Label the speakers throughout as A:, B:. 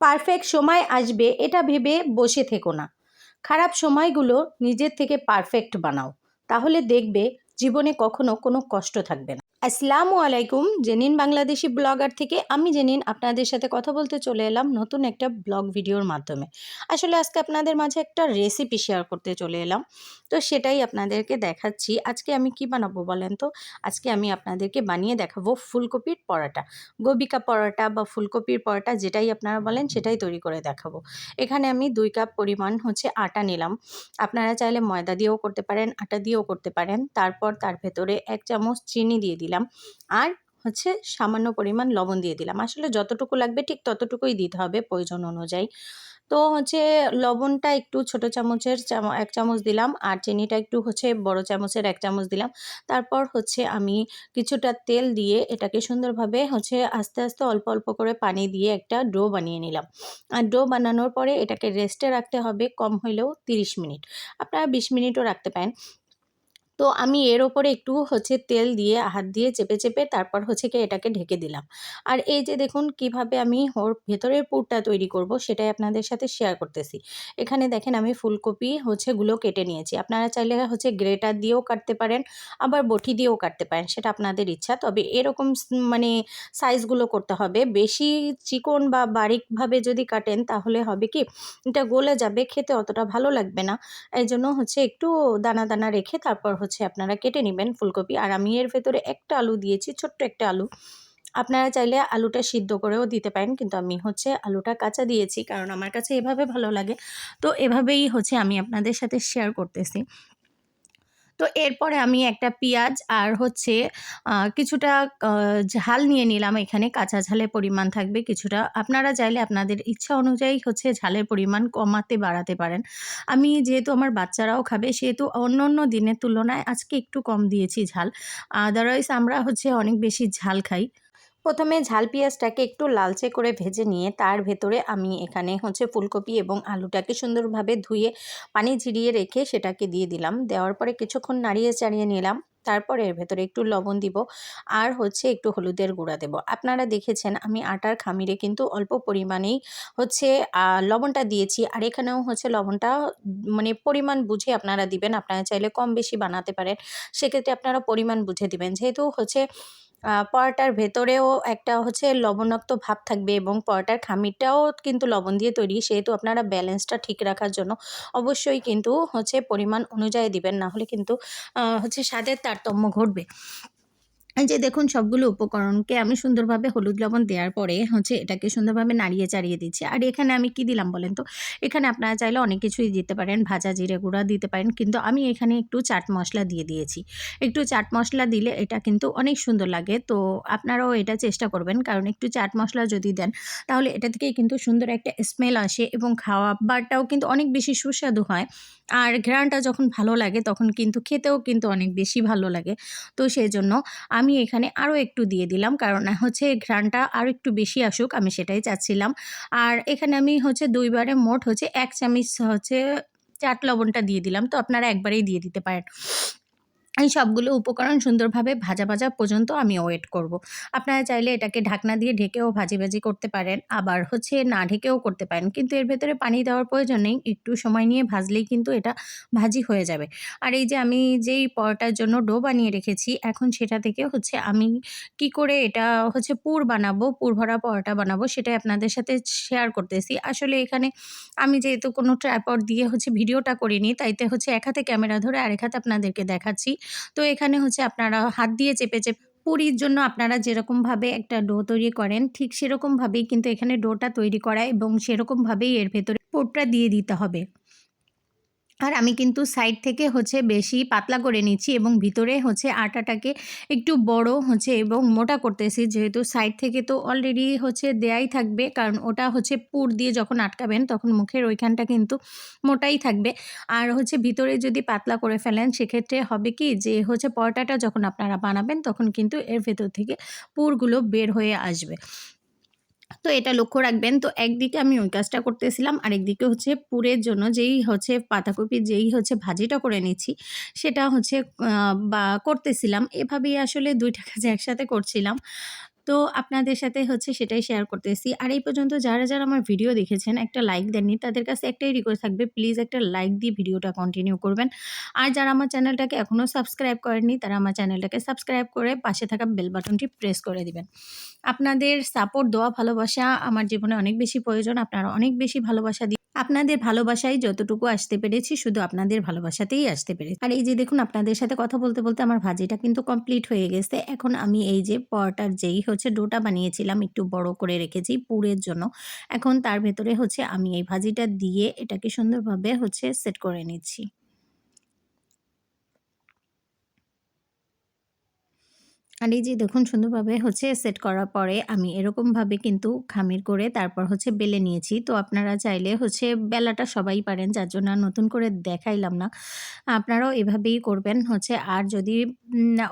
A: Perfect সময় আসবে, এটা ভেবে বসে থেকো না। খারাপ সময়গুলো নিজের থেকে পারফেক্ট বানাও। তাহলে দেখবে জীবনে কখনো কোনো কষ্ট থাকবে না। আসসালামু আলাইকুম। জেনিন বাংলাদেশি ব্লগার থেকে আমি জেনিন আপনাদের সাথে কথা বলতে চলে এলাম নতুন একটা ব্লগ ভিডিওর মাধ্যমে। আসলে আজকে আপনাদের মাঝে একটা রেসিপি শেয়ার করতে চলে এলাম। তো সেটাই আপনাদেরকে দেখাচ্ছি। আজকে আমি কি বানাবো বলেন তো? আজকে আমি আপনাদেরকে বানিয়ে দেখাবো ফুলকপির পরোটা। গোবিকা পরোটা বা ফুলকপির পরোটা যেটাই আপনারা বলেন সেটাই তৈরি করে দেখাবো। এখানে আমি দুই কাপ পরিমাণ হচ্ছে আটা নিলাম। আপনারা চাইলে ময়দা দিয়েও করতে পারেন, আটা দিয়েও করতে পারেন। তারপর তার ভেতরে এক চামচ চিনি দিয়ে দিলাম। আর হচ্ছে সামান্য পরিমাণ লবণ দিয়ে দিলাম। আসলে যতটুকু লাগবে ঠিক ততটুকুই দিতে হবে প্রয়োজন অনুযায়ী। তো হচ্ছে লবণটা একটু ছোট চামচের এক চামচ দিলাম আর চিনিটা একটু হচ্ছে বড় চামচের এক চামচ দিলাম। তারপর হচ্ছে আমি কিছুটা তেল দিয়ে এটাকে সুন্দরভাবে হচ্ছে আস্তে আস্তে অল্প অল্প করে পানি দিয়ে একটা ডো বানিয়ে নিলাম। আর ডো বানানোর পরে এটাকে রেস্টে রাখতে হবে কম হলেও 30 মিনিট। আপনারা 20 মিনিটও রাখতে পারেন। তো আমি এর ওপরে একটু হচ্ছে তেল দিয়ে, হাত দিয়ে চেপে চেপে তারপর হচ্ছে কি এটাকে ঢেকে দিলাম। আর এই যে দেখুন কীভাবে আমি ওর ভেতরের পুরটা তৈরি করব সেটাই আপনাদের সাথে শেয়ার করতেছি। এখানে দেখেন আমি ফুলকপি হচ্ছে গুলো কেটে নিয়েছি। আপনারা চাইলে হচ্ছে গ্রেটার দিয়েও কাটতে পারেন, আবার বটি দিয়েও কাটতে পারেন, সেটা আপনাদের ইচ্ছা। তবে এরকম মানে সাইজগুলো করতে হবে। বেশি চিকন বা বারিকভাবে যদি কাটেন তাহলে হবে কি, এটা গলে যাবে, খেতে অতটা ভালো লাগবে না। এই জন্য হচ্ছে একটু দানা দানা রেখে তারপর হচ্ছে আপনারা কেটে নেবেন ফুলকপি। আর আমি এর ভেতরে একটা আলু দিয়েছি, ছোট্ট একটা আলু। আপনারা চাইলে আলুটা সিদ্ধ করেও দিতে পারেন, কিন্তু আমি হচ্ছে আলুটা কাঁচা দিয়েছি, কারণ আমার কাছে এভাবে ভালো লাগে। তো এভাবেই হচ্ছে আমি আপনাদের সাথে শেয়ার করতেছি। তো এরপরে আমি একটা পেঁয়াজ আর হচ্ছে কিছুটা ঝাল নিয়ে নিলাম এখানে। কাঁচা ঝালের পরিমাণ থাকবে কিছুটা। আপনারা চাইলে আপনাদের ইচ্ছা অনুযায়ী হচ্ছে ঝালের পরিমাণ কমাতে, বাড়াতে পারেন। আমি যেহেতু আমার বাচ্চারাও খাবে, সেহেতু অন্য অন্য দিনের তুলনায় আজকে একটু কম দিয়েছি ঝাল। আদারওয়াইজ আমরা হচ্ছে অনেক বেশি ঝাল খাই। প্রথমে ঝাল পেঁয়াজটাকে একটু লালচে করে ভেজে নিয়ে তার ভেতরে আমি এখানে হচ্ছে ফুলকপি এবং আলুটাকে সুন্দরভাবে ধুয়ে, পানি ঝিরিয়ে রেখে সেটাকে দিয়ে দিলাম। দেওয়ার পরে কিছুক্ষণ নাড়িয়ে চাড়িয়ে নিলাম। তারপরে এর ভেতরে একটু লবণ দিব আর হচ্ছে একটু হলুদের গুঁড়া দেব। আপনারা দেখেছেন আমি আটার খামিরে কিন্তু অল্প পরিমাণেই হচ্ছে লবণটা দিয়েছি আর এখানেও হচ্ছে লবণটা মানে পরিমাণ বুঝে আপনারা দিবেন। আপনারা চাইলে কম বেশি বানাতে পারেন। সেক্ষেত্রে আপনারা পরিমাণ বুঝে দিবেন। যেহেতু হচ্ছে পরোটার ভেতরেও একটা হচ্ছে লবণাক্ত ভাব থাকবে এবং পরোটার খামিরটাও কিন্তু লবণ দিয়ে তৈরি। সেহেতু আপনারা ব্যালেন্সটা ঠিক রাখার জন্য অবশ্যই কিন্তু হচ্ছে পরিমাণ অনুযায়ী দিবেন। না হলে কিন্তু হচ্ছে স্বাদের তারতম্য ঘটবে। যে দেখুন, সবগুলো উপকরণকে আমি সুন্দরভাবে হলুদ লবণ দেওয়ার পরে হচ্ছে এটাকে সুন্দরভাবে নাড়িয়ে চাড়িয়ে দিচ্ছি। আর এখানে আমি কি দিলাম বলেন তো? এখানে আপনারা চাইলে অনেক কিছুই দিতে পারেন, ভাজা জিরে গুঁড়া দিতে পারেন, কিন্তু আমি এখানে একটু চাট মশলা দিয়ে দিয়েছি। একটু চাট মশলা দিলে এটা কিন্তু অনেক সুন্দর লাগে, তো আপনারাও এটা চেষ্টা করবেন, কারণ একটু চাট মশলা যদি দেন, তাহলে এটা থেকেই কিন্তু সুন্দর একটা স্মেল আসে এবং খাওয়া খাওয়াবারটাও কিন্তু অনেক বেশি সুস্বাদু হয়। আর ঘ্রাণটা যখন ভালো লাগে, তখন কিন্তু খেতেও কিন্তু অনেক বেশি ভালো লাগে। তো সেই জন্য আমি এখানে আরও একটু দিয়ে দিলাম, কারণ হচ্ছে ঘ্রানটা আরও একটু বেশি আসুক, আমি সেটাই চাচ্ছিলাম। আর এখানে আমি হচ্ছে দুইবারে মোট হচ্ছে এক চামিচ হচ্ছে চাট লবণটা দিয়ে দিলাম। তো আপনারা একবারেই দিয়ে দিতে পারেন। এই সবগুলো উপকরণ সুন্দরভাবে ভাজা ভাজা পর্যন্ত আমি ওয়েট করব। আপনারা চাইলে এটাকে ঢাকনা দিয়ে ঢেকেও ভাজি ভাজি করতে পারেন, আবার হচ্ছে না ঢেকেও করতে পারেন। কিন্তু এর ভেতরে পানি দেওয়ার প্রয়োজন নেই, একটু সময় নিয়ে ভাজলেই কিন্তু এটা ভাজি হয়ে যাবে। আর এই যে আমি যেই পরোটার জন্য ডো বানিয়ে রেখেছি, এখন সেটা থেকে হচ্ছে আমি কি করে এটা হচ্ছে পুর বানাবো, পুর ভরা পরোটা বানাবো, সেটাই আপনাদের সাথে শেয়ার করতেছি। আসলে এখানে আমি যেহেতু কোনো ট্রাইপড দিয়ে হচ্ছে ভিডিওটা করিনি, তাইতে হচ্ছে এক হাতে ক্যামেরা ধরে আরেক হাতে আপনাদেরকে দেখাচ্ছি। তো এখানে হচ্ছে আপনারা হাত দিয়ে চেপে চেপে পুরীর জন্য আপনারা যেরকমভাবে একটা ডো তৈরি করেন, ঠিক সেরকমভাবেই কিন্তু এখানে ডোটা তৈরি করা এবং সেরকমভাবেই এর ভেতরে পোটটা দিয়ে দিতে হবে। আর আমি কিন্তু সাইড থেকে হচ্ছে বেশি পাতলা করে নিচ্ছি এবং ভিতরে হচ্ছে আটাটাকে একটু বড় হচ্ছে এবং মোটা করতেছি। যেহেতু সাইড থেকে তো অলরেডি হচ্ছে দেয়াই থাকবে, কারণ ওটা হচ্ছে পুর দিয়ে যখন আটকাবেন তখন মুখের ওইখানটা কিন্তু মোটাই থাকবে। আর হচ্ছে ভিতরে যদি পাতলা করে ফেলেন, সেক্ষেত্রে হবে কি যে হচ্ছে পরোটাটা যখন আপনারা বানাবেন তখন কিন্তু এর ভেতর থেকে পুরগুলো বের হয়ে আসবে। তো এটা লক্ষ্য রাখবেন। তো একদিকে আমি ওই কাজটা করতেছিলাম আর একদিকে হচ্ছে পুরের জন্য যেই হচ্ছে পাতাকপি, যেই হচ্ছে ভাজিটা করে নিচ্ছি, সেটা হচ্ছে বা করতেছিলাম। এভাবেই আসলে দুইটা কাজ একসাথে করছিলাম। তো আপনাদের সাথে হচ্ছে সেটাই শেয়ার করতেছি। আর এই পর্যন্ত যারা যারা আমার ভিডিও দেখেছেন, একটা লাইক দেননি, তাদের কাছে একটাই রিকোয়েস্ট থাকবে প্লিজ একটা লাইক দিয়ে ভিডিওটা কন্টিনিউ করবেন। আর যারা আমার চ্যানেলটাকে এখনও সাবস্ক্রাইব করেননি, তারা আমার চ্যানেলটাকে সাবস্ক্রাইব করে পাশে থাকা বেল বাটনটি প্রেস করে দিবেন। আপনাদের সাপোর্ট দেওয়া ভালোবাসা আমার জীবনে অনেক বেশি প্রয়োজন। আপনারা অনেক বেশি ভালোবাসা আপনাদের ভালোবাসায় যতটুকু আসতে পেরেছি, শুধু আপনাদের ভালোবাসাতেই আসতে পেরেছি। আর এই যে দেখুন, আপনাদের সাথে কথা বলতে বলতে আমার ভাজিটা কিন্তু কমপ্লিট হয়ে গেছে। এখন আমি এই যে পরটার যেই হচ্ছে ডোটা বানিয়েছিলাম, একটু বড় করে রেখেছি পুরের জন্য। এখন তার ভেতরে হচ্ছে আমি এই ভাজিটা দিয়ে এটাকে সুন্দরভাবে হচ্ছে সেট করে নিচ্ছি। আর এই যে দেখুন সুন্দরভাবে হচ্ছে সেট করার পরে আমি এরকমভাবে কিন্তু খামির করে তারপর হচ্ছে বেলে নিয়েছি। তো আপনারা চাইলে হচ্ছে বেলাটা সবাই পারেন, যার জন্য নতুন করে দেখাইলাম না। আপনারাও এভাবেই করবেন হচ্ছে। আর যদি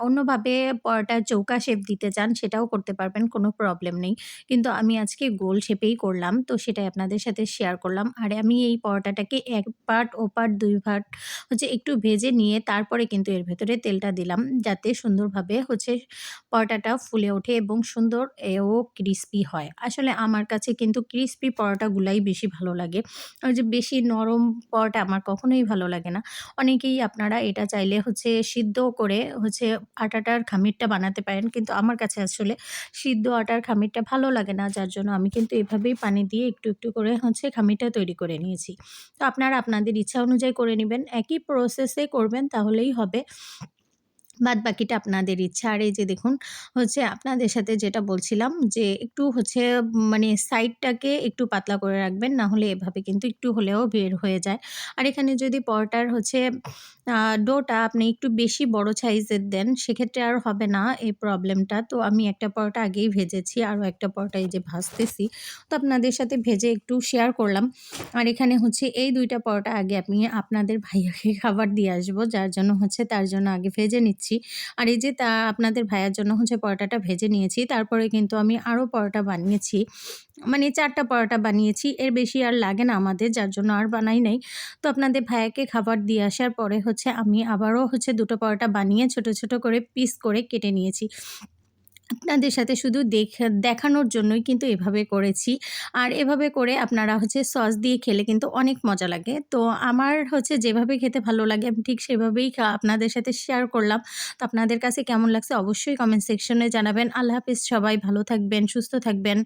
A: অন্যভাবে পরোটা চৌকা শেপ দিতে চান, সেটাও করতে পারবেন, কোনো প্রবলেম নেই। কিন্তু আমি আজকে গোল শেপেই করলাম, তো সেটাই আপনাদের সাথে শেয়ার করলাম। আর আমি এই পরোটাটাকে এক পার্ট ও পার্ট দুই পার্ট হচ্ছে একটু ভেজে নিয়ে তারপরে কিন্তু এর ভেতরে তেলটা দিলাম, যাতে সুন্দরভাবে হচ্ছে পরোটাটা ফুলে ওঠে এবং সুন্দর এও ক্রিস্পি হয়। আসলে আমার কাছে কিন্তু ক্রিস্পি পরোটাগুলাই বেশি ভালো লাগে। ওই যে বেশি নরম পরোটা আমার কখনোই ভালো লাগে না। অনেকেই আপনারা এটা চাইলে হচ্ছে সিদ্ধ করে হচ্ছে আটাটার খামিরটা বানাতে পারেন কিন্তু আমার কাছে আসলে সিদ্ধ আটার খামিরটা ভালো লাগে না, যার জন্য আমি কিন্তু এভাবেই পানি দিয়ে একটু একটু করে হচ্ছে খামিরটা তৈরি করে নিয়েছি। তো আপনারা আপনাদের ইচ্ছা অনুযায়ী করে নেবেন। একই প্রসেসে করবেন তাহলেই হবে। বাদ বাকিটা আপনাদের ইচ্ছা। আর এই যে দেখুন, হচ্ছে আপনাদের সাথে যেটা বলছিলাম যে একটু হচ্ছে মানে সাইডটাকে একটু পাতলা করে রাখবেন, না হলে এভাবে কিন্তু একটু হলেও বের হয়ে যায়। আর এখানে যদি পরোটার হচ্ছে ডোটা আপনি একটু বেশি বড় সাইজের দেন, সেক্ষেত্রে আর হবে না এই প্রবলেমটা। তো আমি একটা পরোটা আগেই ভেজেছি, আরও একটা পরোটা এই যে ভাজতেছি। তো আপনাদের সাথে ভেজে একটু শেয়ার করলাম। আর এখানে হচ্ছে এই দুইটা পরোটা আগে আমি আপনাদের ভাইয়াকে খাবার দিয়ে আসব, যার জন্য হচ্ছে তার জন্য আগে ভেজে নিচ্ছি। নিচ্ছি আর এই যে তা আপনাদের ভাইয়ার জন্য হচ্ছে পরোটাটা ভেজে নিয়েছি, তারপরে কিন্তু আমি আরও পরোটা বানিয়েছি। মানে চারটা পরোটা বানিয়েছি, এর বেশি আর লাগে না আমাদের, যার জন্য আর বানাই নাই। তো আপনাদের ভাইয়াকে খাবার দিয়ে আসার পরে হচ্ছে আমি আবারও হচ্ছে দুটো পরোটা বানিয়ে ছোট ছোট করে পিস করে কেটে নিয়েছি। আপনাদের সাথে শুধু দেখানোর জন্যই কিন্তু এভাবে করেছি। আর এভাবে করে আপনারা হচ্ছে সস দিয়ে খেলে কিন্তু অনেক মজা লাগে। তো আমার হচ্ছে যেভাবে খেতে ভালো লাগে, আমি ঠিক সেভাবেই আপনাদের সাথে শেয়ার করলাম। তো আপনাদের কাছে কেমন লাগছে অবশ্যই কমেন্ট সেকশনে জানাবেন। আল্লাহ হাফিজ, সবাই ভালো থাকবেন, সুস্থ থাকবেন।